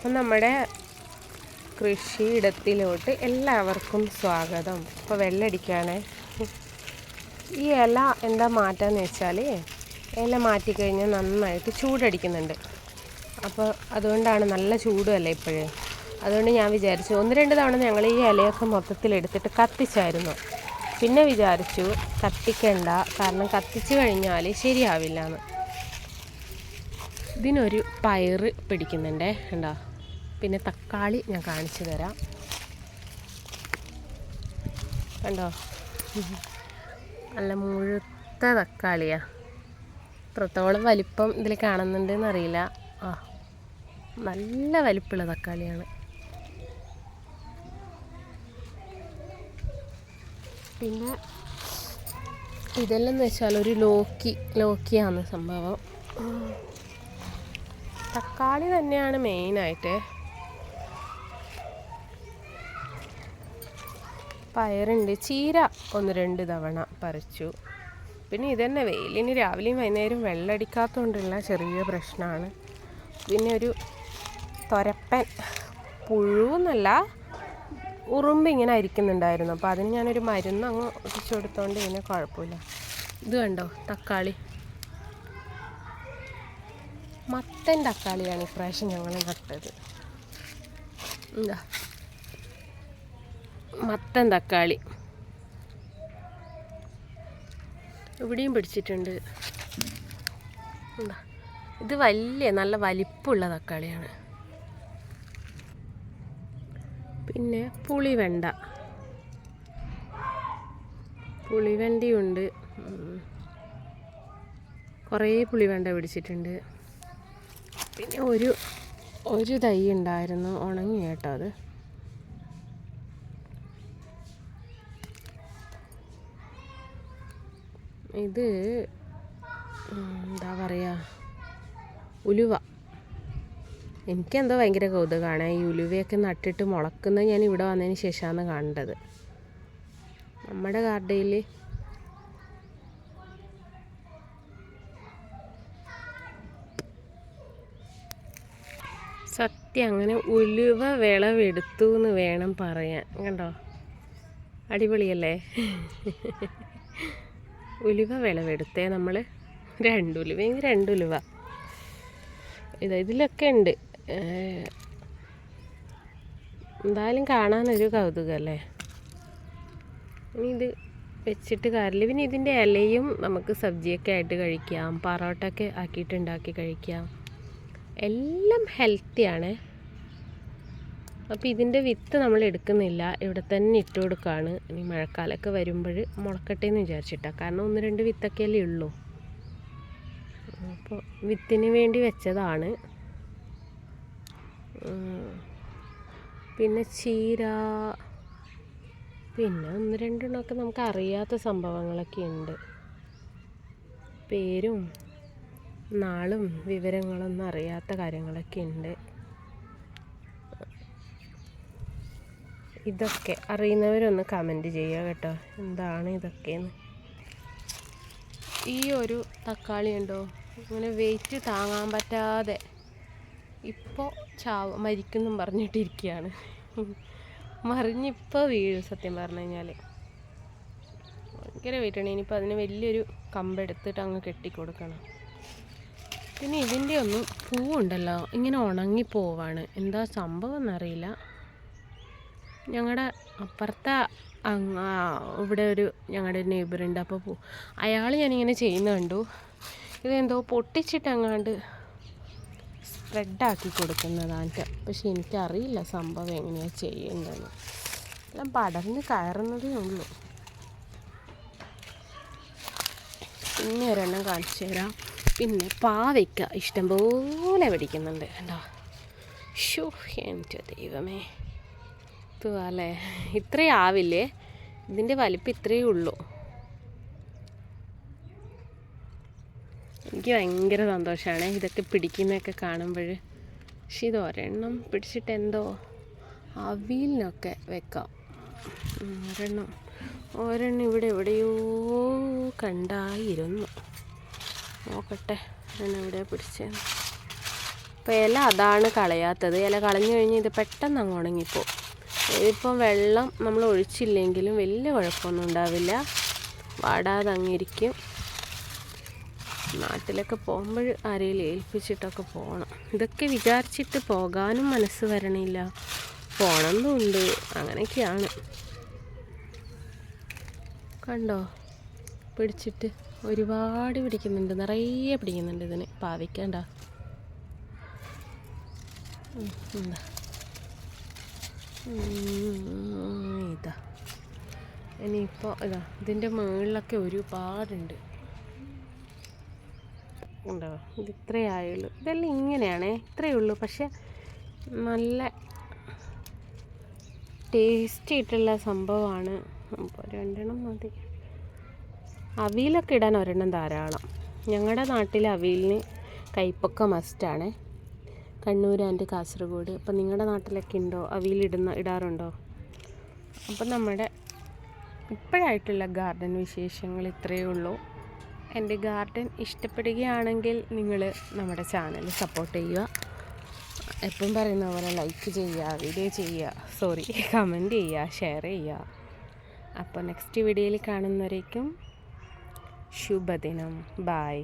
അപ്പം നമ്മുടെ കൃഷിയിടത്തിലോട്ട് എല്ലാവർക്കും സ്വാഗതം. ഇപ്പോൾ വെള്ളടിക്കുകയാണേ ഈ ഇല എന്താ മാറ്റാന്ന് വെച്ചാൽ ഇല മാറ്റിക്കഴിഞ്ഞാൽ നന്നായിട്ട് ചൂടടിക്കുന്നുണ്ട്. അപ്പോൾ അതുകൊണ്ടാണ് നല്ല ചൂടുമല്ലേ ഇപ്പോഴേ. അതുകൊണ്ട് ഞാൻ വിചാരിച്ചു ഒന്ന് രണ്ട് തവണ ഞങ്ങൾ ഈ ഇലയൊക്കെ മൊത്തത്തിൽ എടുത്തിട്ട് കത്തിച്ചായിരുന്നു. പിന്നെ വിചാരിച്ചു കത്തിക്കണ്ട. കാരണം കത്തിച്ചു കഴിഞ്ഞാൽ ശരിയാവില്ല എന്ന്. ഇതിനൊരു പയറ് പിടിക്കുന്നുണ്ടേ. ഉണ്ടോ പിന്നെ തക്കാളി ഞാൻ കാണിച്ചു തരാം. കണ്ടോ? നല്ല മുഴുത്ത തക്കാളിയാ. എത്രത്തോളം വലിപ്പം ഇതിൽ കാണുന്നുണ്ടെന്ന് അറിയില്ല. ആ നല്ല വലിപ്പമുള്ള തക്കാളിയാണ്. പിന്നെ ഇതെല്ലാം എന്ന് വെച്ചാൽ ഒരു ലോക്കി ലോക്കിയാണ് സംഭവം. തക്കാളി തന്നെയാണ് മെയിനായിട്ട് പയറുണ്ട്. ചീര ഒന്ന് രണ്ട് തവണ പറിച്ചു. പിന്നെ ഇതന്നെ വെയിലിന് രാവിലെയും വൈകുന്നേരം വെള്ളടിക്കാത്തതുകൊണ്ടുള്ള ചെറിയ പ്രശ്നമാണ് പിന്നെ ഒരു തൊരപ്പൻ. പുഴുവെന്നല്ല ഉറുമ്പ് ഇങ്ങനെ അരിക്കുന്നുണ്ടായിരുന്നു. അപ്പോൾ അതിന് ഞാനൊരു മരുന്ന് അങ്ങ് ഒട്ടിച്ചു കൊടുത്തോണ്ട് പിന്നെ കുഴപ്പമില്ല. ഇത് കണ്ടോ? തക്കാളി. മത്തൻ തക്കാളിയാണ് ഇപ്രാവശ്യം ഞങ്ങൾ നട്ടത്. എന്താ മത്തൻ തക്കാളി. ഇവിടെയും പിടിച്ചിട്ടുണ്ട്. ഇത് വലിയ നല്ല വലിപ്പമുള്ള തക്കാളിയാണ്. പിന്നെ പുളിവെണ്ട. പുളിവെണ്ടിയുണ്ട്. കുറേ പുളിവെണ്ട പിടിച്ചിട്ടുണ്ട്. പിന്നെ ഒരു ഒരു തൈ ഉണ്ടായിരുന്നു. ഉണങ്ങി കേട്ടോ അത്. ഇത് എന്താ പറയുക ഉലുവ. എനിക്കെന്തോ ഭയങ്കര കൗതുകമാണ് ഈ ഉലുവയൊക്കെ നട്ടിട്ട് മുളക്കുന്നത് ഞാൻ ഇവിടെ വന്നതിന് ശേഷമാണ് കണ്ടത്. നമ്മുടെ ഗാർഡനിൽ സത്യം അങ്ങനെ ഉലുവ വിളവെടുത്തു എന്ന് വേണം പറയാൻ. കണ്ടോ? അടിപൊളിയല്ലേ? ഉലുവ വിളവെടുത്തേ നമ്മൾ രണ്ടുലുവയെങ്കിൽ രണ്ടുലുവ. ഇതാ ഇതിലൊക്കെ ഉണ്ട്. എന്തായാലും കാണാനൊരു കൗതുകമല്ലേ ഇനി ഇത് വെച്ചിട്ട് കാര്യമില്ല. പിന്നെ ഇതിന്റെ ഇലയും നമുക്ക് സബ്ജിയൊക്കെ ആയിട്ട് കഴിക്കാം. പറോട്ടൊക്കെ ആക്കിയിട്ടുണ്ടാക്കി കഴിക്കാം. എല്ലാം ഹെൽത്തിയാണ് അപ്പോൾ ഇതിന്റെ വിത്ത് നമ്മൾ എടുക്കുന്നില്ല. ഇവിടെ തന്നെ ഇട്ട് കൊടുക്കുകയാണ് ഇനി മഴക്കാലമൊക്കെ വരുമ്പോൾ മുളക്കട്ടെ എന്ന് വിചാരിച്ചിട്ടാണ് കാരണം ഒന്ന് രണ്ട് വിത്തൊക്കെ അല്ലേ ഉള്ളൂ. അപ്പോൾ വിത്തിന് വേണ്ടി വെച്ചതാണ്. പിന്നെ ചീര പിന്നെ ഒന്ന് രണ്ടെണ്ണമൊക്കെ നമുക്ക് അറിയാത്ത സംഭവങ്ങളൊക്കെ ഉണ്ട്. പേരും നാളും വിവരങ്ങളൊന്നും അറിയാത്ത കാര്യങ്ങളൊക്കെ ഉണ്ട്. ഇതൊക്കെ അറിയുന്നവരൊന്ന് കമന്റ് ചെയ്യുക കേട്ടോ. എന്താണ് ഇതൊക്കെയെന്ന് ഈ ഒരു തക്കാളി ഉണ്ടോ? ഇങ്ങനെ വെയിറ്റ് താങ്ങാൻ പറ്റാതെ ഇപ്പോൾ ചാവ് മരിക്കുന്നും പറഞ്ഞിട്ടിരിക്കുകയാണ് മറിഞ്ഞിപ്പോൾ വീഴും സത്യം പറഞ്ഞു കഴിഞ്ഞാൽ ഭയങ്കര വെയിറ്റാണ് ഇനിയിപ്പോൾ അതിന് വലിയൊരു കമ്പെടുത്തിട്ട് അങ്ങ് കെട്ടിക്കൊടുക്കണം. പിന്നെ ഇതിന്റെ ഒന്നും പൂവുണ്ടല്ലോ. ഇങ്ങനെ ഉണങ്ങി പോവാണ് എന്താ സംഭവം എന്നറിയില്ല. ഞങ്ങളുടെ അപ്പുറത്തെ ഇവിടെ ഒരു ഞങ്ങളുടെ ഒരു നെയ്ബറുണ്ട് അപ്പോൾ അയാൾ ഞാനിങ്ങനെ ചെയ്യുന്ന കണ്ടു. ഇതെന്തോ പൊട്ടിച്ചിട്ട് അങ്ങാണ്ട് സ്പ്രെഡാക്കി കൊടുക്കുന്നതാണ്. പക്ഷെ എനിക്കറിയില്ല സംഭവം എങ്ങനെയാണ് ചെയ്യേണ്ടതെന്ന് എല്ലാം പടർന്ന് കയറുന്നതേ ഉള്ളൂ. പിന്നെ ഒരെണ്ണം കാണിച്ചു തരാം. പിന്നെ പാവയ്ക്ക ഇഷ്ടംപോലെ പിടിക്കുന്നുണ്ട് കണ്ടോ? ഷോ എന്റെ ദൈവമേ. അല്ലേ ഇത്രയും ആവില്ലേ ഇതിന്റെ വലിപ്പം ഇത്രയേ ഉള്ളൂ. എനിക്ക് ഭയങ്കര സന്തോഷമാണ് ഇതൊക്കെ പിടിക്കുന്നതൊക്കെ കാണുമ്പോൾ പക്ഷെ ഇത് ഒരെണ്ണം പിടിച്ചിട്ട് എന്തോ അവിയലിനൊക്കെ വെക്കാം. ഒരെണ്ണം. ഒരെണ്ണം ഇവിടെ എവിടെയോ കണ്ടായിരുന്നു. നോക്കട്ടെ ഞാൻ എവിടെ പിടിച്ചത് അപ്പോൾ ഇല അതാണ് കളയാത്തത്. ഇല കളഞ്ഞു കഴിഞ്ഞ് ഇത് പെട്ടെന്ന് അങ്ങ് ഉണങ്ങിപ്പോവും. ഇതിപ്പം വെള്ളം നമ്മൾ ഒഴിച്ചില്ലെങ്കിലും വലിയ കുഴപ്പമൊന്നും ഉണ്ടാവില്ല. വാടാതെ അങ്ങിരിക്കും നാട്ടിലൊക്കെ പോകുമ്പോൾ ആരെയും ഏൽപ്പിച്ചിട്ടൊക്കെ പോകണം. ഇതൊക്കെ വിചാരിച്ചിട്ട് പോകാനും മനസ്സ് വരണില്ല. പോണമെന്നുണ്ട് അങ്ങനെയൊക്കെയാണ്. കണ്ടോ? പിടിച്ചിട്ട് ഒരുപാട് പിടിക്കുന്നുണ്ട്. നിറയെ പിടിക്കുന്നുണ്ട് ഇതിന്. പാവിക്കണ്ട എന്താ? ഇതാ. ഇനിയിപ്പോൾ ഇതാ ഇതിന്റെ മുകളിലൊക്കെ ഒരുപാടുണ്ട്. ഉണ്ടോ? ഇത് ഇത്രയേ ആയുള്ളൂ. ഇതെല്ലാം ഇങ്ങനെയാണേ ഇത്രയേ ഉള്ളൂ. പക്ഷെ നല്ല ടേസ്റ്റി ആയിട്ടുള്ള സംഭവമാണ്. അപ്പോൾ രണ്ടെണ്ണം മതി. അവിയലൊക്കെ ഇടാൻ ഒരെണ്ണം ധാരാളം. ഞങ്ങളുടെ നാട്ടിൽ അവിയലിന് കയ്പ്പൊക്കെ മസ്റ്റാണ് കണ്ണൂർ ആൻഡ് കാസർഗോഡ്. അപ്പം നിങ്ങളുടെ നാട്ടിലൊക്കെ ഉണ്ടോ? അവിയലിടുന്ന ഇടാറുണ്ടോ? അപ്പം നമ്മുടെ ഇപ്പോഴായിട്ടുള്ള ഗാർഡൻ വിശേഷങ്ങൾ ഇത്രയേ ഉള്ളൂ. എന്റെ ഗാർഡൻ ഇഷ്ടപ്പെടുകയാണെങ്കിൽ നിങ്ങൾ നമ്മുടെ ചാനൽ സപ്പോർട്ട് ചെയ്യുക. എപ്പം പറയുന്ന പോലെ ലൈക്ക് ചെയ്യുക വീഡിയോ ചെയ്യുക സോറി കമന്റ് ചെയ്യുക ഷെയർ ചെയ്യുക. അപ്പോൾ നെക്സ്റ്റ് വീഡിയോയിൽ കാണുന്നവരേക്കും ശുഭദിനം. ബായ്